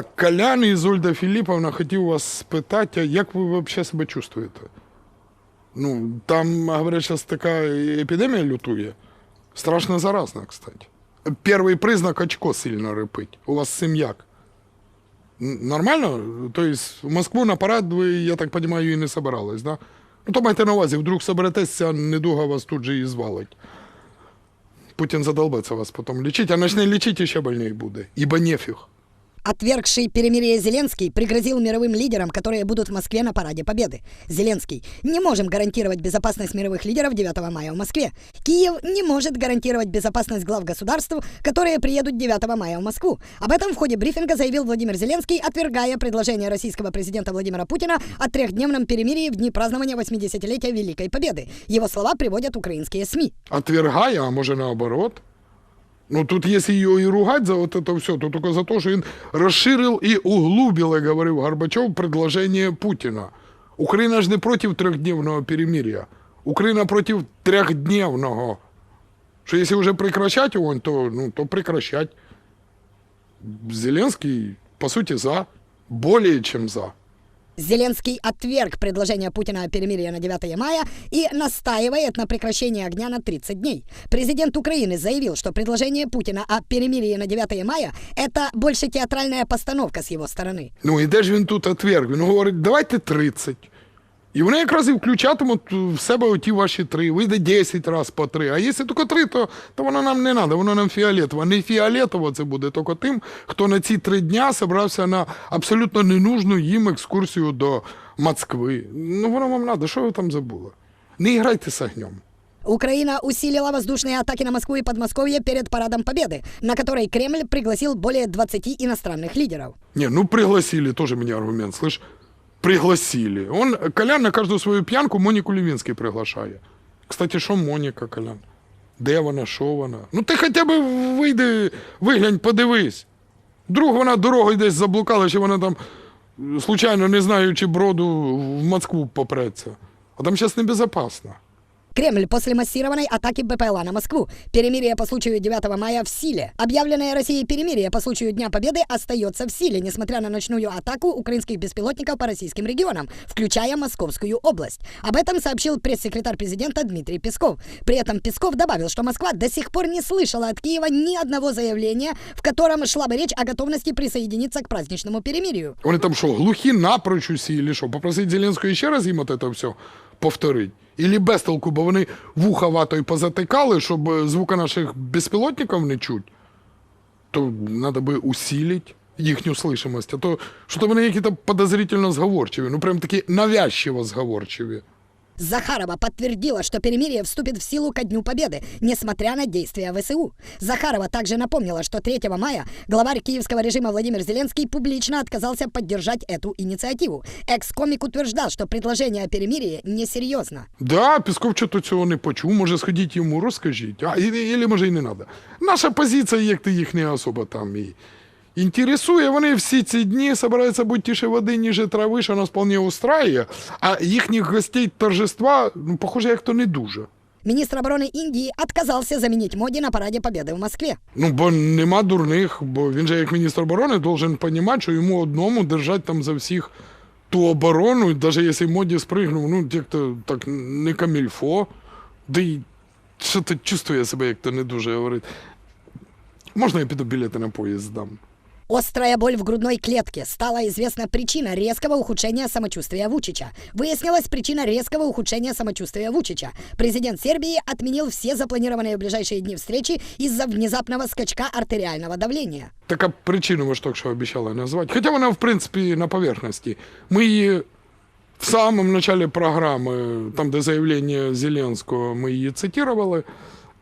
Так, Колян Ізольда Філіповна хотів вас спитати, як ви взагалі себе чувствуєте? Ну, там, говорять, зараз така епідемія лютує. Страшно заразна, кстати. Перший признак очко сильно рипить. У вас з цим як? Нормально? Тобто в Москву на парад ви, я так розумію, і не собирались, да? Ну, то майте на увазі, вдруг соберетесь, ця недуга вас тут же і звалить. Путін задолбаться вас потім лічить, а почне лічити, ще больнее буде. Ібо нефіг. Отвергший перемирие Зеленский пригрозил мировым лидерам, которые будут в Москве на Параде Победы. Зеленский. Не можем гарантировать безопасность мировых лидеров 9 мая в Москве. Киев не может гарантировать безопасность глав государств, которые приедут 9 мая в Москву. Об этом в ходе брифинга заявил Владимир Зеленский, отвергая предложение российского президента Владимира Путина о трехдневном перемирии в дни празднования 80-летия Великой Победы. Его слова приводят украинские СМИ. отвергає, а може наоборот. Ну тут, если ее и ругать за вот это все, то только за то, что он расширил и углубил, я говорил Горбачев, предложение Путина. Украина же не против трехдневного перемирия. Украина против трехдневного. Что если уже прекращать его, то, ну, то прекращать. Зеленский, по сути, за. Более чем за. Зеленский отверг предложение Путина о перемирии на 9 мая и настаивает на прекращении огня на 30 дней. Президент Украины заявил, что предложение Путина о перемирии на 9 мая – это больше театральная постановка с его стороны. Ну і де ж він тут отверг? Він говорить, давайте 30. І вони якраз і включатимуть в себе оті ваші три. Вийде 10 разів по три. А якщо тільки три, то, то воно нам не треба, воно нам фіолетово. Не фіолетово це буде тільки тим, хто на ці три дня зібрався на абсолютно ненужну їм екскурсію до Москви. Ну воно вам треба, що ви там забули? Не грайте з огнем. Украина усилила воздушные атаки на Москву и Подмосковье перед Парадом Победы, на который Кремль пригласил более 20 иностранных лидеров. Не, ну пригласили, тоже мне аргумент, слышь? Пригласили. Он, Колян на каждую свою пьянку Моніку Левінський приглашає. Кстати, що Моніка, Колян? Де вона, що вона? Ну ти хоча б вийди, виглянь, подивись. Друг вона дорогою десь заблукала, чи вона там, случайно, не знаючи броду, в Москву попреться. А там зараз небезопасно. Кремль после массированной атаки БПЛА на Москву. Перемирие по случаю 9 мая в силе. Объявленное Россией перемирие по случаю Дня Победы остается в силе, несмотря на ночную атаку украинских беспилотников по российским регионам, включая Московскую область. Об этом сообщил пресс-секретарь президента Дмитрий Песков. При этом Песков добавил, что Москва до сих пор не слышала от Киева ни одного заявления, в котором шла бы речь о готовности присоединиться к праздничному перемирию. Вони там що, глухі напрочь усі, или що? Попросить Зеленського ще раз їм от це все Повторити? Ілі без толку, бо вони вуха ватою позатикали, щоб е, звука наших безпілотників не чуть, то треба би усилити їхню слышимость. А то що то вони якісь подозрительно зговорчиві, ну прям такі навязчиво зговорчиві. Захарова подтвердила, что перемирие вступит в силу ко Дню Победы, несмотря на действия ВСУ. Захарова также напомнила, что 3 мая главарь киевского режима Владимир Зеленский публично отказался поддержать эту инициативу. Экс-комик утверждал, что предложение о перемирии несерьезно. Да, Пісков чого цього не почув, може сходіть йому розкажіть, а і, і, може і не треба. Наша позиція, як ти їх не особо там і інтересує, вони всі ці дні збираються бути тише води, ніже трави, що нас вполне устраює, а їхніх гостей торжества, ну, похоже, як то не дуже. Министр обороны Индии отказался заменить Моди на параде Победы в Москве. Ну, бо нема дурних, бо він же як міністр оборони должен розуміти, що йому одному держать там за всіх ту оборону, навіть якщо моді спригнув, ну, як-то так не камільфо, да й що то чувствує себе, як то не дуже говорить. Можна я піду білети на поїзд здам? Острая боль в грудной клетке стала известна причина резкого ухудшения самочувствия Вучича. Выяснилась причина резкого ухудшения самочувствия Вучича. Президент Сербии отменил все запланированные в ближайшие дни встречи из-за внезапного скачка артериального давления. Така причину ви ж тільки що обіцяли назвати. Хоча вона, в принципі, на поверхності. Ми її в самому начале програми, там, де заявлення Зеленського, ми її цитували.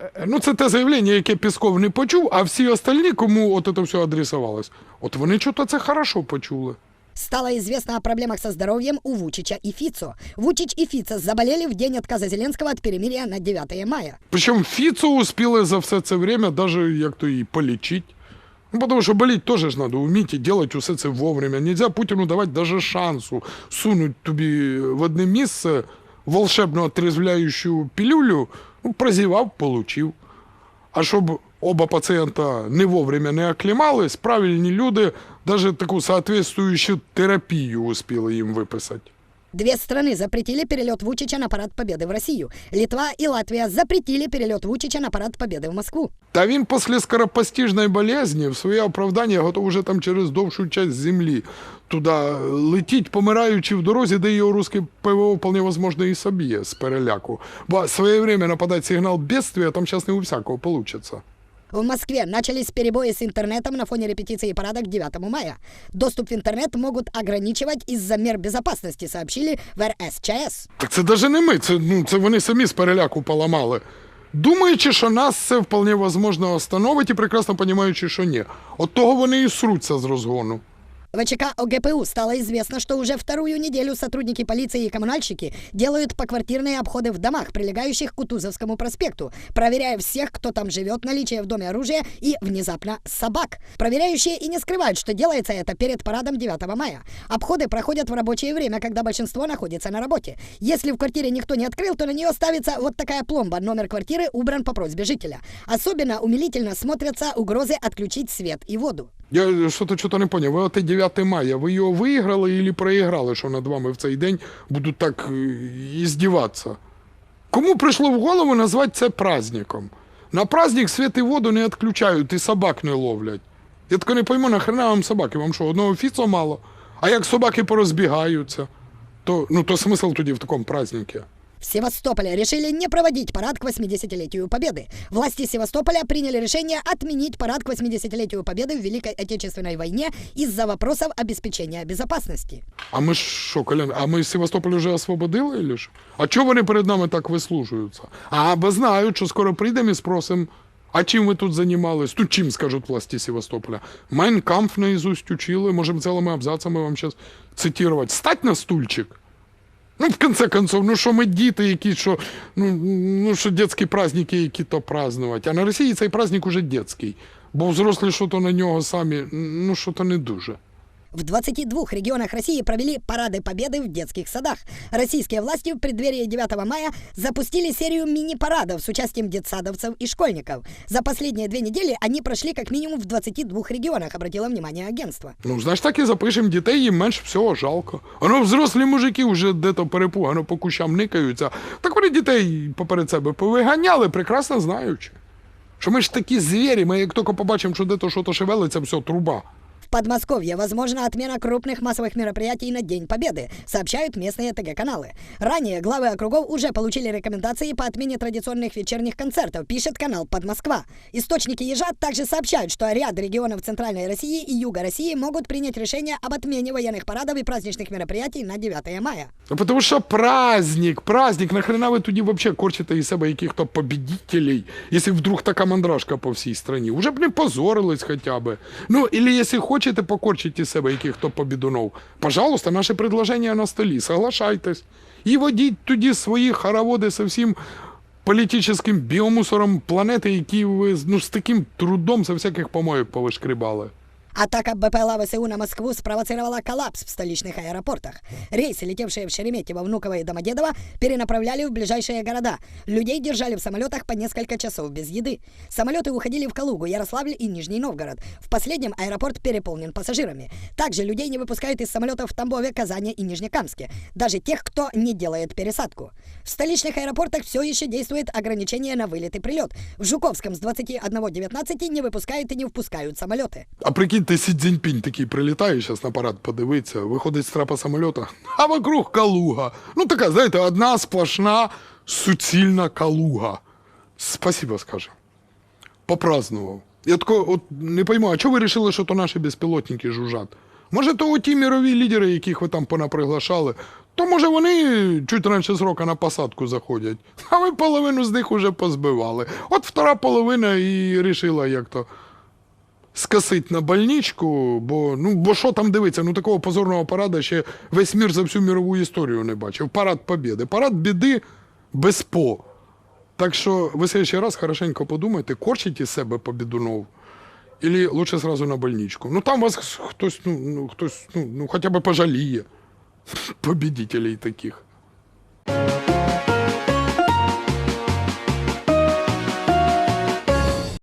Е, Ну, це те заявлення, яке Пісков не почув, а всі остальні, кому от це все адресувалось, от вони чого-то це хорошо почули. Стало известно о проблемах со здоровьем у Вучича и Фицо. Вучич и Фицо заболели в день отказа Зеленского от перемирия на 9 мая. Причому Фіцу успіли за все це время даже як-то і полічити. Ну, потому что болеть тоже ж надо уметь и делать усе це вовремя. Нельзя Путину давать даже шансу сунуть тобі в одне місце волшебну отрезвляючу пилюлю, ну, прозівав. А щоб оба пацієнта не вовремя не оклімались, правильні люди даже таку соответствующую терапію успіли їм виписати. Две страны запретили перелет Вучича на Парад Победы в Россию. Литва и Латвия запретили перелет Вучича на Парад Победы в Москву. Та він після скоропостижної болезні в своє оправдання готов уже там через довшу часть землі туди летіть, помираючи в дорозі, де його русське ПВО вполне возможно і соб'є з переляку. Бо своєвременно подати сигнал бедствия, там зараз не у всякого получится. В Москве начались перебои с интернетом на фоне репетиции парада к 9 мая. Доступ в интернет могут ограничивать из-за мер безопасности, сообщили в РСЧС. Так це навіть не ми, це, ну, це вони самі з переляку поламали. Думаючи, що нас це вполне возможно остановить і прекрасно розуміючи, що ні. От того вони і сруться з розгону. В ВЧК ОГПУ стало известно, что уже вторую неделю сотрудники полиции и коммунальщики делают поквартирные обходы в домах, прилегающих к Кутузовскому проспекту, проверяя всех, кто там живет, наличие в доме оружия и, внезапно, собак. Проверяющие и не скрывают, что делается это перед парадом 9 мая. Обходы проходят в рабочее время, когда большинство находится на работе. Если в квартире никто не открыл, то на нее ставится вот такая пломба. Номер квартиры убран по просьбе жителя. Особенно умилительно смотрятся угрозы отключить свет и воду. Я що-то чого не поняв. Ви оте 9 мая, ви його виграли і проіграли, що над вами в цей день будуть так е, іздіватися? Кому прийшло в голову назвати це праздником? На праздник світ воду не відключають і собак не ловлять. Я тако не пойму, нахрена вам собаки? Вам що, одного фіцо мало? А як собаки порозбігаються, то, ну, то смисл тоді в такому празднику? В Севастополе решили не проводить парад к 80-летию Победы. Власти Севастополя приняли решение отменить парад к 80-летию Победы в Великой Отечественной войне из-за вопросов обеспечения безопасности. А ми ж що, Колян, а ми Севастополь вже освободили, или що? А чого вони перед нами так вислужуються? А, бо знають, що скоро прийдемо і спросимо, а чим ви тут займались? Ну, чим, скажуть власті Севастополя? Майнкамф наизусть учили, можемо цілими абзацами вам зараз цитувати. Стать на стульчик. Ну, в конце концов, ну що ми діти, які що, ну, ну що дітські праздники, які то празднувати. А на Росії цей праздник уже дітський, Бо взрослі що то на нього самі, ну що то не дуже. В 22 регионах России провели парады Победы в детских садах. Российские власти в преддверии 9 мая запустили серию мини-парадов с участием детсадовцев и школьников. За последние две недели они прошли как минимум в 22 регионах, обратило внимание агентство. Ну, значить, так і запишемо дітей, їм менше всього жалко. Воно взрослі мужики вже де-то перепугано по кущам никаються. Так вони дітей поперед себе повиганяли, прекрасно знаючи. Що ми ж такі звірі, ми як тільки побачимо, що де-то що-то шевелиться, все, труба. В Подмосковье возможна отмена крупных массовых мероприятий на День Победы, сообщают местные ТГ-каналы. Ранее главы округов уже получили рекомендации по отмене традиционных вечерних концертов, пишет канал Подмосква. Источники Ежа также сообщают, что ряд регионов Центральной России и Юга России могут принять решение об отмене военных парадов и праздничных мероприятий на 9 мая. Ну, тому що праздник, праздник, нахрена ви тоді взагалі корчите із себе яких-то победителей, якщо вдруг така мандражка по всій страні. Уже б не позорились хоча б. Ну, или якщо хочете покорчити себе яких-то побідунов, пожалуйста, наше предложення на столі, соглашайтесь. І водіть тоді свої хороводи со всім політичним біомусором планети, які ви ну, з таким трудом за всяких помоїв повишкрібали. Атака БПЛА ВСУ на Москву спровоцировала коллапс в столичных аэропортах. Рейсы, летевшие в Шереметьево, Внуково и Домодедово, перенаправляли в ближайшие города. Людей держали в самолетах по несколько часов без еды. Самолеты уходили в Калугу, Ярославль и Нижний Новгород. В последнем аэропорт переполнен пассажирами. Также людей не выпускают из самолетов в Тамбове, Казани и Нижнекамске. Даже тех, кто не делает пересадку. В столичных аэропортах все еще действует ограничение на вылет и прилет. В Жуковском с 21.19 не выпускают и не впускают самолеты. А прикиньте, Сі Цзіньпінь такий прилітає зараз на парад подивиться, виходить з трапа самоліта, а вокруг калуга. Ну така, знаєте, одна сплошна суцільна калуга. Спасибо, скаже. Попразднував. Я тако, от не пойму, а чого ви вирішили, що то наші безпілотники жужжать? Може, то ті мірові лідери, яких ви там понаприглашали, то може вони чуть раніше срока на посадку заходять, а ви половину з них уже позбивали. От втора половина і вирішила, як то скосить на больничку, бо ну бо що там дивиться? Ну такого позорного парада ще весь мір за всю мірову історію не бачив. Парад побєди. Парад біди без по. Так що ви ще раз хорошенько подумайте, корчить із себе побідунов. Или лучше сразу на больничку. Ну там вас хтось, ну, ну хтось, ну, ну хоча б пожаліє побідителей таких.